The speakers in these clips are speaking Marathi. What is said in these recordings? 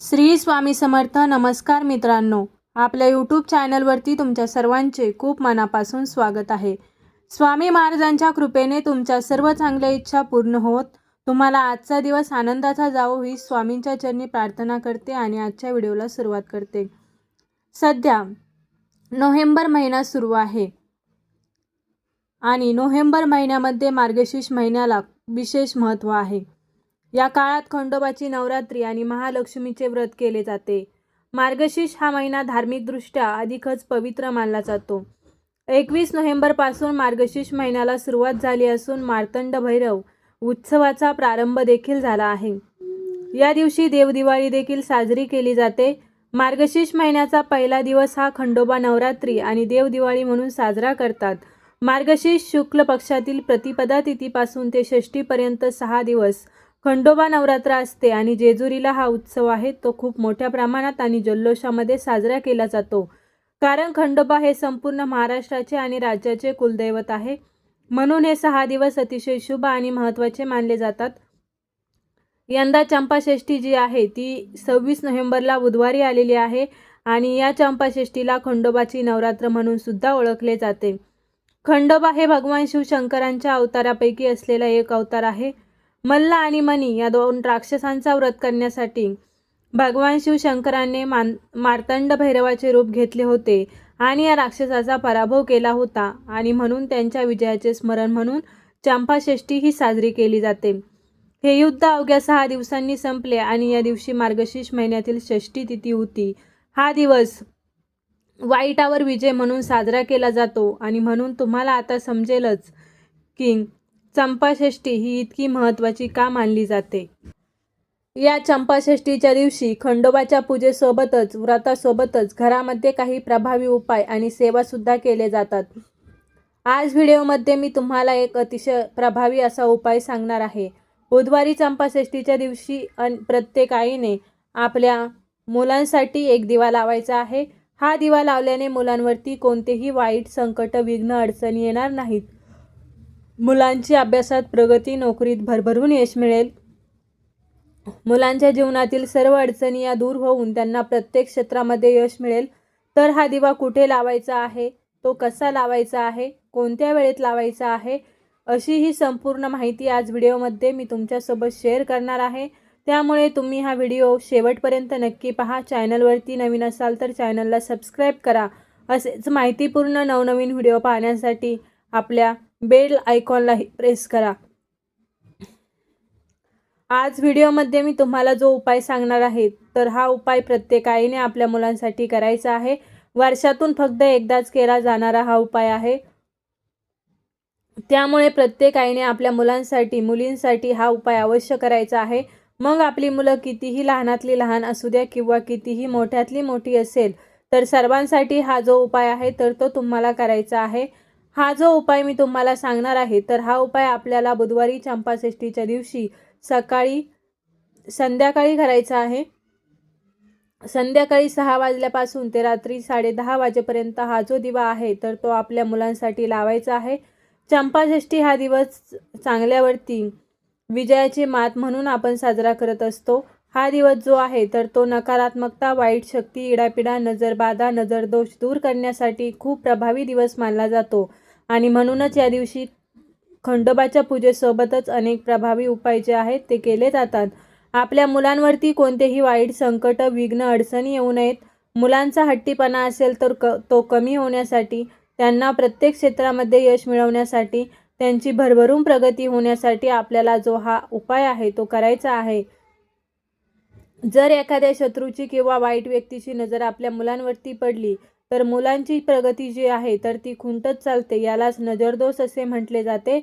श्री स्वामी समर्थ नमस्कार मित्रांनो. आपल्या यूट्यूब चॅनलवरती तुमच्या सर्वांचे खूप मनापासून स्वागत आहे. स्वामी महाराजांच्या कृपेने तुमच्या सर्व चांगल्या इच्छा पूर्ण होत. तुम्हाला आजचा दिवस आनंदाचा जावो ही स्वामींच्या चरणी प्रार्थना करते आणि आजच्या व्हिडिओला सुरुवात करते. सध्या नोव्हेंबर महिना सुरू आहे. आणि नोव्हेंबर महिन्यामध्ये मार्गशीर्ष महिन्याला विशेष महत्त्व आहे. या काळात खंडोबाची नवरात्री आणि महालक्ष्मीचे व्रत केले जाते. मार्गशीर्ष हा महिना धार्मिकदृष्ट्या अधिकच पवित्र मानला जातो. एकवीस नोव्हेंबरपासून मार्गशीर्ष महिन्याला सुरुवात झाली असून मार्तंड भैरव उत्सवाचा प्रारंभ देखील झाला आहे. या दिवशी देवदिवाळी देखील साजरी केली जाते. मार्गशीर्ष महिन्याचा पहिला दिवस हा खंडोबा नवरात्री आणि देवदिवाळी म्हणून साजरा करतात. मार्गशीर्ष शुक्ल पक्षातील प्रतिपदा तिथीपासून ते षष्टीपर्यंत सहा दिवस खंडोबा नवरात्र असते आणि जेजुरीला हा उत्सव आहे. तो खूप मोठ्या प्रमाणात आणि जल्लोषामध्ये साजरा केला जातो. कारण खंडोबा हे संपूर्ण महाराष्ट्राचे आणि राज्याचे कुलदैवत आहे. म्हणून हे सहा दिवस अतिशय शुभ आणि महत्त्वाचे मानले जातात. यंदा चंपाषष्ठी जी आहे ती सव्वीस नोव्हेंबरला बुधवारी आलेली आहे आणि या चंपाषष्ठीला खंडोबाची नवरात्र म्हणून सुद्धा ओळखले जाते. खंडोबा हे भगवान शिवशंकरांच्या अवतारापैकी असलेला एक अवतार आहे. मल्ला आणि मणी या दोन राक्षसांचा व्रत करण्यासाठी भगवान शिवशंकरांनी मान मार्तंड भैरवाचे रूप घेतले होते आणि या राक्षसाचा पराभव केला होता आणि म्हणून त्यांच्या विजयाचे स्मरण म्हणून चंपाषष्ठी ही साजरी केली जाते. हे युद्ध अवघ्या सहा दिवसांनी संपले आणि या दिवशी मार्गशीर्ष महिन्यातील षष्ठी तिथी होती. हा दिवस वाईटावर विजय म्हणून साजरा केला जातो आणि म्हणून तुम्हाला आता समजेलच की चंपाषष्ठी ही इतकी महत्त्वाची का मानली जाते? या चंपाषष्ठीच्या दिवशी खंडोबाच्या पूजेसोबतच व्रतासोबतच घरामध्ये काही प्रभावी उपाय आणि सेवासुद्धा केले जातात. आज व्हिडिओमध्ये मी तुम्हाला एक अतिशय प्रभावी असा उपाय सांगणार आहे. बुधवारी चंपाषष्ठीच्या दिवशी अन प्रत्येक आईने आपल्या मुलांसाठी एक दिवा लावायचा आहे. हा दिवा लावल्याने मुलांवरती कोणतेही वाईट संकट विघ्न अडचणी येणार नाहीत. मुलांची अभ्यासात प्रगती नोकरीत भरभरून यश मिळेल. मुलांच्या जीवनातील सर्व अडचणी या दूर होऊन त्यांना प्रत्येक क्षेत्रामध्ये यश मिळेल. तर हा दिवा कुठे लावायचा आहे? तो कसा लावायचा आहे? कोणत्या वेळेत लावायचा आहे? अशी ही संपूर्ण माहिती आज व्हिडिओमध्ये मी तुमच्यासोबत शेअर करणार आहे. त्यामुळे तुम्ही हा व्हिडिओ शेवटपर्यंत नक्की पहा. चॅनलवरती नवीन असाल तर चॅनलला सबस्क्राईब करा. असेच माहितीपूर्ण नवनवीन व्हिडिओ पाहण्यासाठी आपल्या बेल आयकॉनलाही प्रेस करा. आज व्हिडिओमध्ये मी तुम्हाला जो उपाय सांगणार आहे तर हा उपाय प्रत्येक आईने आपल्या मुलांसाठी करायचा आहे. वर्षातून फक्त एकदाच केला जाणारा हा उपाय आहे. त्यामुळे प्रत्येक आईने आपल्या मुलांसाठी मुलींसाठी हा उपाय अवश्य करायचा आहे. मग आपली मुलं कितीही लहानातली लहान असू द्या किंवा कितीही मोठ्यातली मोठी असेल तर सर्वांसाठी हा जो उपाय आहे तर तो तुम्हाला करायचा आहे. हा जो उपाय मी तुम्हाला सांगणार आहे तर हा उपाय आपल्याला बुधवारी चंपाषष्ठीच्या दिवशी सकाळी संध्याकाळी करायचा आहे. संध्याकाळी सहा वाजल्यापासून ते रात्री साडेदहा वाजेपर्यंत हा जो दिवा आहे तर तो आपल्या मुलांसाठी लावायचा आहे. चंपाषष्ठी हा दिवस चांगल्यावरती विजयाची मात म्हणून आपण साजरा करत असतो. हा दिवस जो आहे तर तो नकारात्मकता वाईट शक्ती इडापिडा नजरबाधा नजरदोष दूर करण्यासाठी खूप प्रभावी दिवस मानला जातो. आणि म्हणूनच या दिवशी खंडोबाच्या पूजेसोबतच अनेक प्रभावी उपाय जे आहेत ते केले जातात. आपल्या मुलांवरती कोणतेही वाईट संकट विघ्न अडचणी येऊ नयेत. मुलांचा हट्टीपणा असेल तर क तो कमी होण्यासाठी त्यांना प्रत्येक क्षेत्रामध्ये यश मिळवण्यासाठी त्यांची भरभरून प्रगती होण्यासाठी आपल्याला जो हा उपाय आहे तो करायचा आहे. जर एखाद्या शत्रूची किंवा वाईट व्यक्तीची नजर आपल्या मुलांवरती पडली तर मुलांची प्रगती जी आहे तर ती खुंटत चालते. यालाच नजरदोष असे म्हटले जाते.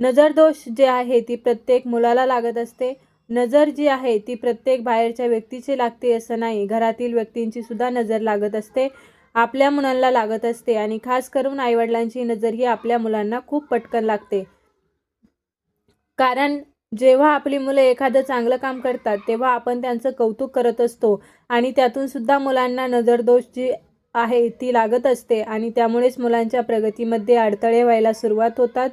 नजरदोष जे आहे ती प्रत्येक मुलाला लागत असते. नजर जी आहे ती प्रत्येक बाहेरच्या व्यक्तीची लागते असं नाही. घरातील व्यक्तींची सुद्धा नजर लागत असते. आपल्या मुलांना लागत असते आणि खास करून आईवडिलांची नजर ही आपल्या मुलांना खूप पटकन लागते. कारण जेव्हा आपली मुलं एखादं चांगलं काम करतात तेव्हा आपण त्यांचं कौतुक करत असतो आणि त्यातून सुद्धा मुलांना नजरदोष जी आहे ती लागत असते. आणि त्यामुळेच मुलांच्या प्रगतीमध्ये अडथळे व्हायला सुरुवात होतात.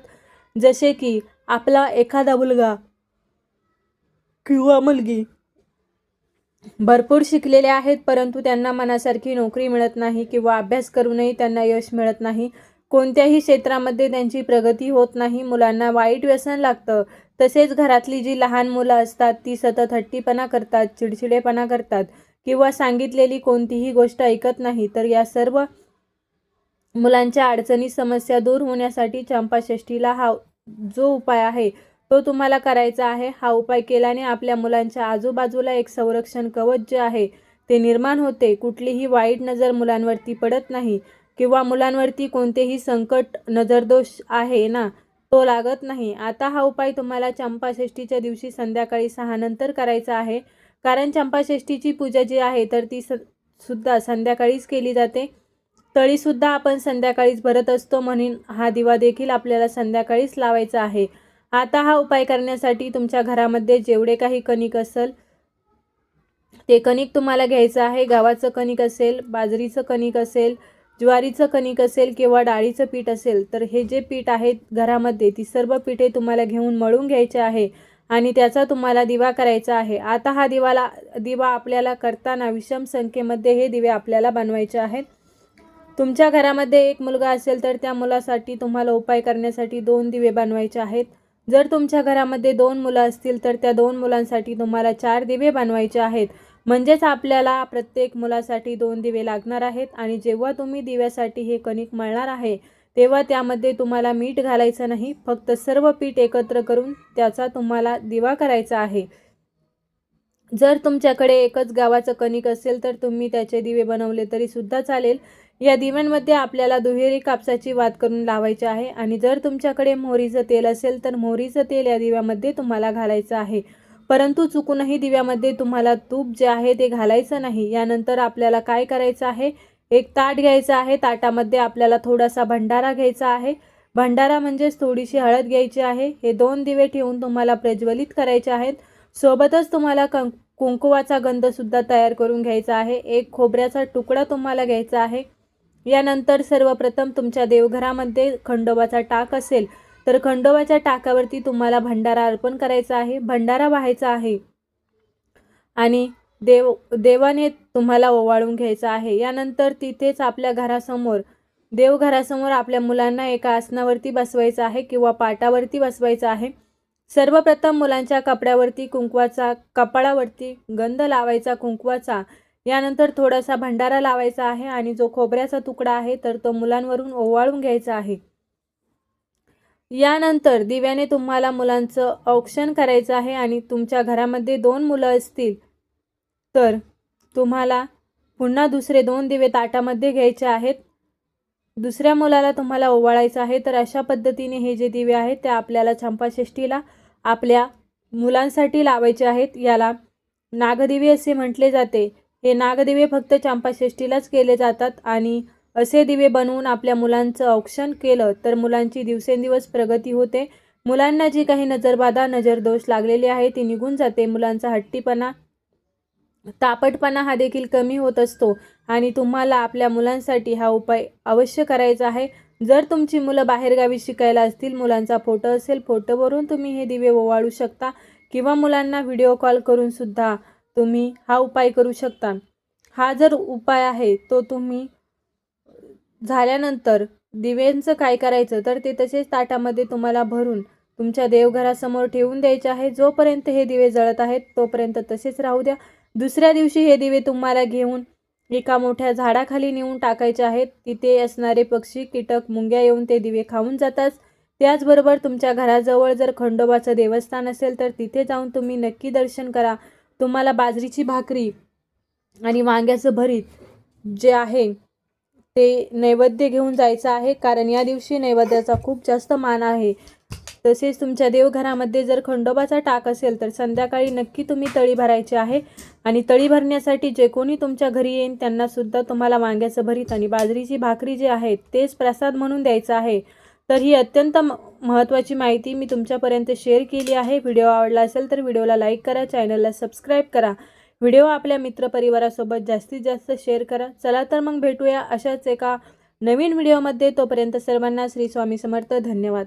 जसे की आपला एखादा मुलगा किंवा मुलगी भरपूर शिकलेले आहेत परंतु त्यांना मनासारखी नोकरी मिळत नाही किंवा अभ्यास करूनही त्यांना यश मिळत नाही. कोणत्याही क्षेत्रामध्ये त्यांची प्रगती होत नाही. मुलांना वाईट व्यसन लागतं. तसेच घरातली जी लहान मुलं असतात ती सतत हट्टीपणा करतात चिडचिडेपणा करतात. किंवा सांगितलेली कोणतीही गोष्ट ऐकत नाही तर या सर्व मुलांच्या अडचणी समस्या दूर होण्यासाठी चंपाषष्ठीला हा जो उपाय आहे तो तुम्हाला करायचा आहे. हा उपाय केल्याने आपल्या मुलांच्या आजूबाजूला एक संरक्षण कवच जे आहे ते निर्माण होते. कुठलीही वाईट नजर मुलांवरती पडत नाही किंवा मुलांवरती कोणतेही संकट नजरदोष आहे ना तो लागत नाही. आता हा उपाय तुम्हाला चंपाषष्ठीच्या दिवशी संध्याकाळी सहा नंतर करायचा आहे. कारण चंपाषष्ठीची पूजा जी आहे तर ती स सुद्धा संध्याकाळीच केली जाते. तळीसुद्धा आपण संध्याकाळीच भरत असतो म्हणून हा दिवा देखील आपल्याला संध्याकाळीच लावायचा आहे. आता हा उपाय करण्यासाठी तुमच्या घरामध्ये जेवढे काही कणिक असेल ते कणिक तुम्हाला घ्यायचं आहे. गव्हाचं कणिक असेल बाजरीचं कणिक असेल ज्वारीचं कणिक असेल किंवा डाळीचं पीठ असेल तर हे जे पीठ आहे घरामध्ये ती सर्व पीठे तुम्हाला घेऊन मळून घ्यायचे आहे. आणि त्याचा तुम्हाला दिवा करायचा आहे. आता हा दिवाला दिवा आपल्याला करताना विषम संख्येमध्ये हे दिवे आपल्याला बनवायचे आहेत. तुमच्या घरामध्ये एक मुलगा असेल तर त्या मुलासाठी तुम्हाला उपाय करण्यासाठी दोन दिवे बनवायचे आहेत. जर तुमच्या घरामध्ये दोन मुलं असतील तर त्या दोन मुलांसाठी तुम्हाला चार दिवे बनवायचे आहेत. म्हणजेच आपल्याला प्रत्येक मुलासाठी दोन दिवे लागणार आहेत आणि जेव्हा तुम्ही दिव्यासाठी हे कणिक मळणार आहे तेव्हा त्यामध्ये तुम्हाला मीठ घालायचं नाही फक्त सर्व पीठ एकत्र करून त्याचा तुम्हाला दिवा करायचा आहे. जर तुमच्याकडे एकच गावाचं कणिक असेल तर तुम्ही त्याचे दिवे बनवले तरी सुद्धा चालेल. या दिव्यांमध्ये आपल्याला दुहेरी कापसाची वात करून लावायची आहे आणि जर तुमच्याकडे मोहरीचं तेल असेल तर मोहरीचं तेल या दिव्यामध्ये तुम्हाला घालायचं आहे. परंतु चुकूनही दिव्यामध्ये तुम्हाला तूप जे आहे ते घालायचं नाही. यानंतर आपल्याला काय करायचं आहे? एक ताट घ्यायचं आहे. ताटामध्ये आपल्याला थोडासा भंडारा घ्यायचा आहे. भंडारा म्हणजेच थोडीशी हळद घ्यायची आहे. हे दोन दिवे ठेवून तुम्हाला प्रज्वलित करायचे आहेत. सोबतच तुम्हाला कं कुंकुवाचा गंधसुद्धा तयार करून घ्यायचा आहे. एक खोबऱ्याचा तुकडा तुम्हाला घ्यायचा आहे. यानंतर सर्वप्रथम तुमच्या देवघरामध्ये खंडोबाचा टाक असेल तर खंडोबाच्या टाकावरती तुम्हाला भंडारा अर्पण करायचा आहे. भंडारा व्हायचा आहे. आणि देव देवाने तुम्हाला ओवाळून घ्यायचं आहे. यानंतर तिथेच आपल्या घरासमोर देवघरासमोर आपल्या मुलांना एका आसनावरती बसवायचं आहे किंवा पाटावरती बसवायचं आहे. सर्वप्रथम मुलांच्या कपड्यावरती कुंकवाचा कपाळावरती गंध लावायचा कुंकवाचा. यानंतर थोडासा भंडारा लावायचा आहे आणि जो खोबऱ्याचा तुकडा आहे तर तो मुलांवरून ओवाळून घ्यायचा आहे. यानंतर दिव्याने तुम्हाला मुलांचं औक्षण करायचं आहे आणि तुमच्या घरामध्ये दोन मुलं असतील. तर तुम्हाला पुन्हा दुसरे दोन दिवे ताटामध्ये घ्यायचे आहेत. दुसऱ्या मुलाला तुम्हाला ओवाळायचं आहे तर अशा पद्धतीने हे जे दिवे आहेत ते आपल्याला चंपाषष्ठीला आपल्या मुलांसाठी लावायचे आहेत. याला नागदिवे असे म्हटले जाते. हे नागदिवे फक्त चंपाषष्ठीलाच केले जातात आणि असे दिवे बनवून आपल्या मुलांचं औक्षण केलं तर मुलांची दिवसेंदिवस प्रगती होते. मुलांना जी काही नजरबाधा नजरदोष लागलेली आहे ती निघून जाते. मुलांचा हट्टीपणा तापटपणा हा देखील कमी होत असतो आणि तुम्हाला आपल्या मुलांसाठी हा उपाय अवश्य करायचा आहे. जर तुमची मुलं बाहेरगावी शिकायला असतील मुलांचा फोटो असेल फोटोवरून तुम्ही हे दिवे ओवाळू शकता किंवा मुलांना व्हिडिओ कॉल करून सुद्धा तुम्ही हा उपाय करू शकता. हा जर उपाय आहे तो तुम्ही झाल्यानंतर दिव्यांचं काय करायचं तर ते तसेच ताटामध्ये तुम्हाला भरून तुमच्या देवघरासमोर ठेवून द्यायचे आहे. जोपर्यंत हे दिवे जळत आहेत तोपर्यंत तसेच राहू द्या. दुसऱ्या दिवशी हे दिवे तुम्हाला घेऊन एका मोठ्या झाडाखाली नेऊन टाकायचे आहेत. तिथे असणारे पक्षी कीटक मुंग्या येऊन ते दिवे खाऊन जातात. त्याचबरोबर तुमच्या घराजवळ जर खंडोबाचं देवस्थान असेल तर तिथे जाऊन तुम्ही नक्की दर्शन करा. तुम्हाला बाजरीची भाकरी आणि वांग्याचं भरीत जे आहे ते नैवेद्य घेऊन जायचं आहे. कारण या दिवशी नैवेद्याचा खूप जास्त मान आहे. तसेच तुमच्या देवघरामध्ये जर खंडोबाचा टाक असेल तर संध्याकाळी नक्की तुम्ही तळी भरायची आहे. आणि तळी भरण्यासाठी जे कोणी तुमच्या घरी येईन त्यांनासुद्धा तुम्हाला वांग्याचं भरीत आणि बाजरीची भाकरी जी आहे तेच प्रसाद म्हणून द्यायचं आहे. तर ही अत्यंत म महत्त्वाची माहिती मी तुमच्यापर्यंत शेअर केली आहे. व्हिडिओ आवडला असेल तर व्हिडिओला लाईक करा चॅनलला सबस्क्राईब करा. व्हिडिओ आपल्या मित्रपरिवारासोबत जास्तीत जास्त शेअर करा. चला तर मग भेटूया अशाच एका नवीन व्हिडिओमध्ये. तोपर्यंत सर्वांना श्री स्वामी समर्थ. धन्यवाद.